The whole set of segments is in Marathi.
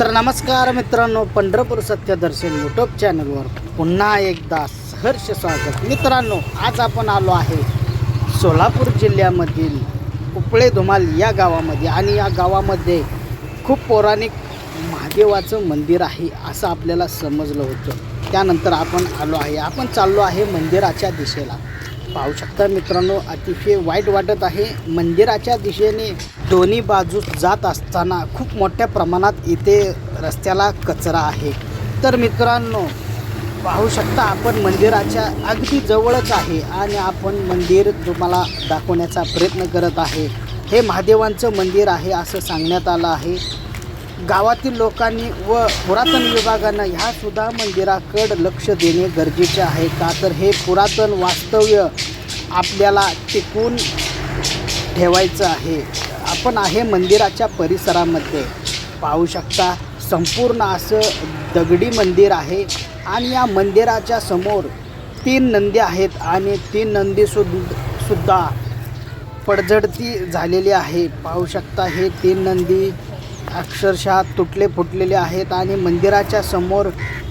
तर नमस्कार मित्रांनो पंढरपूर सत्यदर्शन यूट्यूब चॅनलवर पुन्हा एकदा सहर्ष स्वागत. मित्रांनो आज आपण आलो आहे सोलापूर जिल्ह्यामधील उपळे धुमाल या गावामध्ये आणि या गावामध्ये खूप पौराणिक महादेवाचं मंदिर आहे असं आपल्याला समजलं होतं. त्यानंतर आपण आलो आहे. आपण चाललो आहे मंदिराच्या दिशेला. पाहू शकता मित्रांनो अतिशय वाईट वाटत आहे. मंदिराच्या दिशेने दोन्ही बाजूस जात असताना खूप मोठ्या प्रमाणात इथे रस्त्याला कचरा आहे. तर मित्रांनो पाहू शकता आपण मंदिराच्या अगदी जवळच आहे आणि आपण मंदिर तुम्हाला दाखवण्याचा प्रयत्न करत आहे. हे महादेवांचं मंदिर आहे असं सांगण्यात आलं आहे. गावातील लोकांनी व पुरातन विभागानं ह्यासुद्धा मंदिराकडं लक्ष देणे गरजेचे आहे का? तर हे पुरातन वास्तव्य आपल्याला टिकून ठेवायचं आहे. आपण आहे मंदिराच्या परिसरामध्ये. पाहू शकता संपूर्ण असं दगडी मंदिर आहे आणि या मंदिराच्या समोर तीन नंदी आहेत आणि तीन नंदी सुद्ध सुद्धा पडझडती झालेली आहे. पाहू शकता हे तीन नंदी अक्षरशः तुटले फुटलेले आहेत आणि मंदिराच्या समोर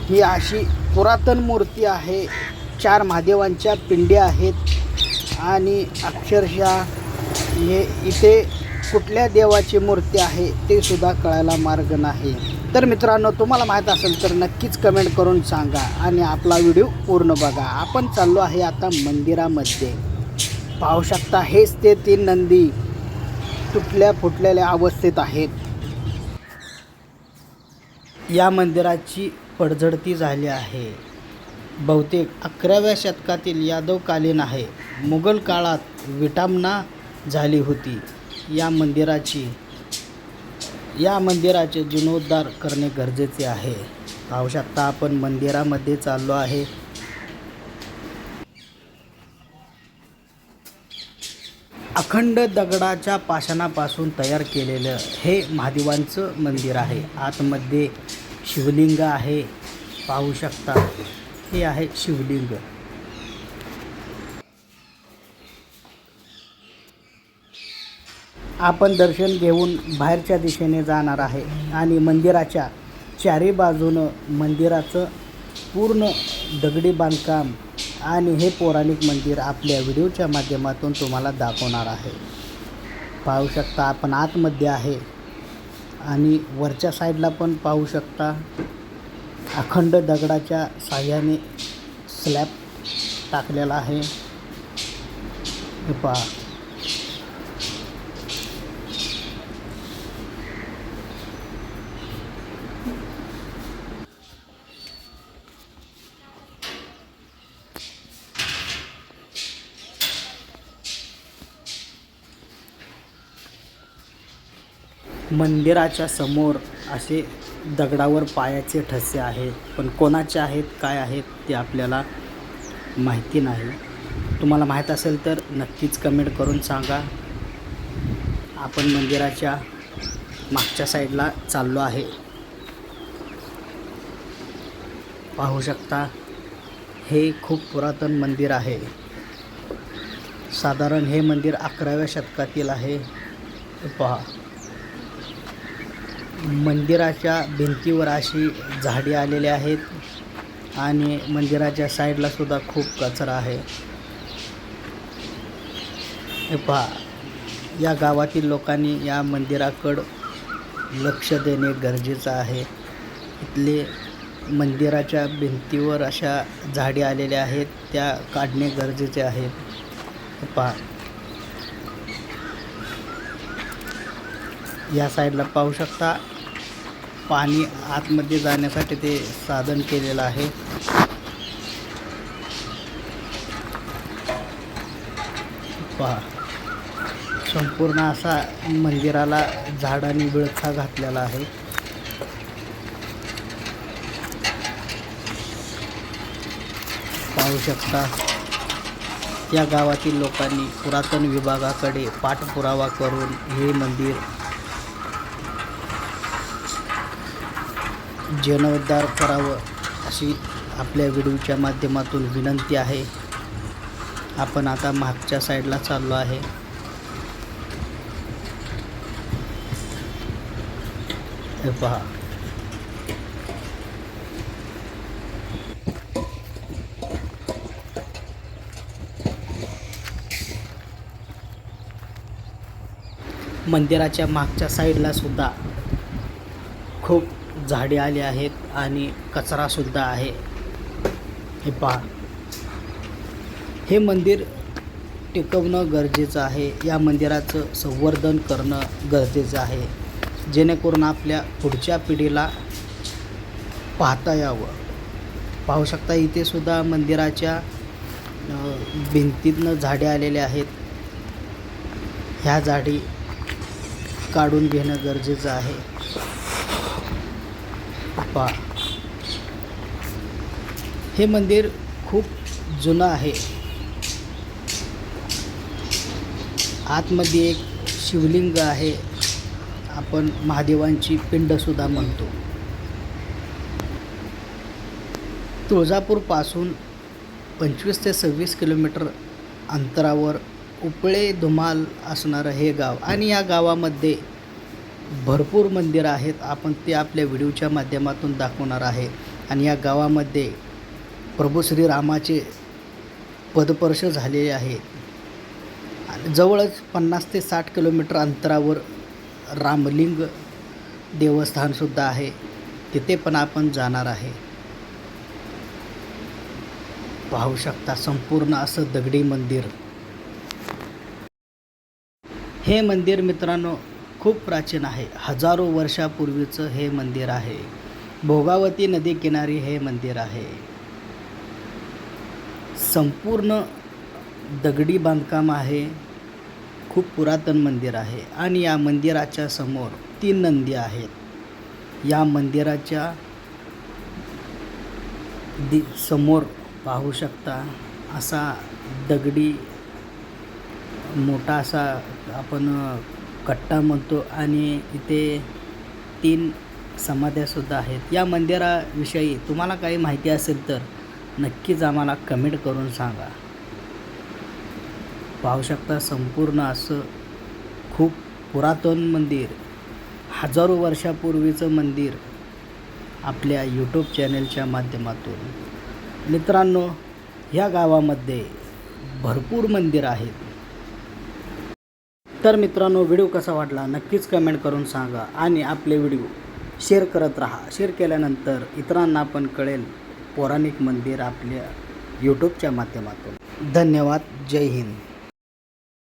ही अशी पुरातन मूर्ती आहे. चार महादेवांच्या पिंड्या आहेत आणि अक्षरशः हे इथे कुठल्या देवाची मूर्ती आहे ते सुद्धा कळायला मार्ग नाही. तर मित्रांनो तुम्हाला माहीत असेल तर नक्कीच कमेंट करून सांगा आणि आपला व्हिडिओ पूर्ण बघा. आपण चाललो आहे आता मंदिरामध्ये. पाहू शकता हेच ते तीन नंदी तुटल्या फुटलेल्या अवस्थेत आहेत. या मंदिराची पडझडती झाली आहे. बहुतेक अकराव्या शतकातील यादवकालीन आहे. मुघल काळात विटामना झाली होती. या मंदिराची या मंदिराचे जीर्णोद्धार करणे गरजेचे आहे. पाहू शकता आपण मंदिरामध्ये चाललो आहे. अखंड दगडाच्या पाषाणापासून तयार केलेलं हे महादेवांचं मंदिर आहे. आतमध्ये शिवलिंग आहे. पाहू शकता हे आहे शिवलिंग. आपण दर्शन घेऊन बाहेरच्या दिशेने जाणार आहे आणि मंदिराच्या चारी बाजूनं मंदिराचं पूर्ण दगडी बांधकाम आणि हे पौराणिक मंदिर आपल्या व्हिडिओच्या माध्यमातून तुम्हाला दाखवणार आहे. पाहू शकता आपण आतमध्ये आहे. आणि वरच्या साईडला पण पाहू शकता अखंड दगडाच्या साह्याने स्लॅब टाकलेला आहे. हे पहा. मंदिराच्या समोर असे दगडावर पायाचे ठसे आहेत. पण कोणाचे आहेत काय आहेत ते आपल्याला माहिती नाही. तुम्हाला माहीत असेल तर नक्कीच कमेंट करून सांगा. आपण मंदिराच्या मागच्या साईडला चाललो आहे. पाहू शकता हे खूप पुरातन मंदिर आहे. साधारण हे मंदिर अकराव्या शतकातील आहे. पहा. मंदिराच्या भिंतीवर अशी झाडी आलेली आहेत आणि मंदिराच्या साईडला सुद्धा खूप कचरा आहे. हे पहा या गावातील लोकांनी या मंदिराकडं लक्ष देणे गरजेचं आहे. इथले मंदिराच्या भिंतीवर अशा झाडी आलेल्या आहेत त्या काढणे गरजेचे आहे. हे पहा या साईडला पाहू शकता. पाणी आतमध्ये जाण्यासाठी ते साधन केलेलं आहे. पहा. संपूर्ण असा मंदिराला झाडांनी विळखा घातलेला आहे. पाहू शकता. या गावातील लोकांनी पुरातन विभागाकडे पाठपुरावा करून हे मंदिर जीर्णोद्धार करावं अशी आपल्या व्हिडिओच्या माध्यमातून विनंती आहे. आपण आता मागच्या साईडला चाललो आहे. हे पहा. मंदिराच्या मागच्या साईडला सुद्धा खूप झाडे आली आहेत आणि कचरासुद्धा आहे. हे पहा. हे मंदिर टिकवणं गरजेचं आहे. या मंदिराचं संवर्धन करणं गरजेचं आहे. जेणेकरून आपल्या पुढच्या पिढीला पाहता यावं. पाहू शकता इथे सुद्धा मंदिराच्या भिंतीतनं झाडे आलेले आहेत. ह्या झाडी काढून घेणं गरजेचं आहे. पहा. हे मंदिर खूप जुनं आहे. आतमध्ये एक शिवलिंग आहे. आपण महादेवांची पिंडसुद्धा म्हणतो. तुळजापूरपासून पंचवीस ते सव्वीस किलोमीटर अंतरावर उपळे धुमाल असणारं हे गाव आणि या गावामध्ये भरपूर मंदिरं आहेत. आपण ते आपल्या व्हिडिओच्या माध्यमातून दाखवणार आहे. आणि या गावामध्ये प्रभू श्रीरामाचे पदपर्श झालेले आहे. आणि जवळच पन्नास ते साठ किलोमीटर अंतरावर रामलिंग देवस्थानसुद्धा आहे. तिथे पण आपण जाणार आहे. पाहू शकता संपूर्ण असं दगडी मंदिर. हे मंदिर मित्रांनो खूप प्राचीन आहे. हजारो वर्षापूर्वीचं हे मंदिर आहे. भोगावती नदी किनारी हे मंदिर आहे. संपूर्ण दगडी बांधकाम आहे. खूप पुरातन मंदिर आहे आणि या मंदिराच्या समोर तीन नंदी आहेत. या मंदिराच्या दि समोर पाहू शकता असा दगडी मोठा असा आपण कट्टा म्हणतो आणि इथे तीन समाध्यासुद्धा आहेत. या मंदिराविषयी तुम्हाला काही माहिती असेल तर नक्कीच आम्हाला कमेंट करून सांगा. पाहू शकता संपूर्ण असं खूप पुरातन मंदिर हजारो वर्षापूर्वीचं मंदिर आपल्या यूट्यूब चॅनलच्या माध्यमातून. मित्रांनो ह्या गावामध्ये भरपूर मंदिर आहेत. तर मित्रांनो व्हिडिओ कसा वाटला नक्कीच कमेंट करून सांगा आणि आपले व्हिडिओ शेअर करत राहा. शेअर केल्यानंतर इतरांना पण कळेल पौराणिक मंदिर आपल्या यूट्यूबच्या माध्यमातून. धन्यवाद. जय हिंद.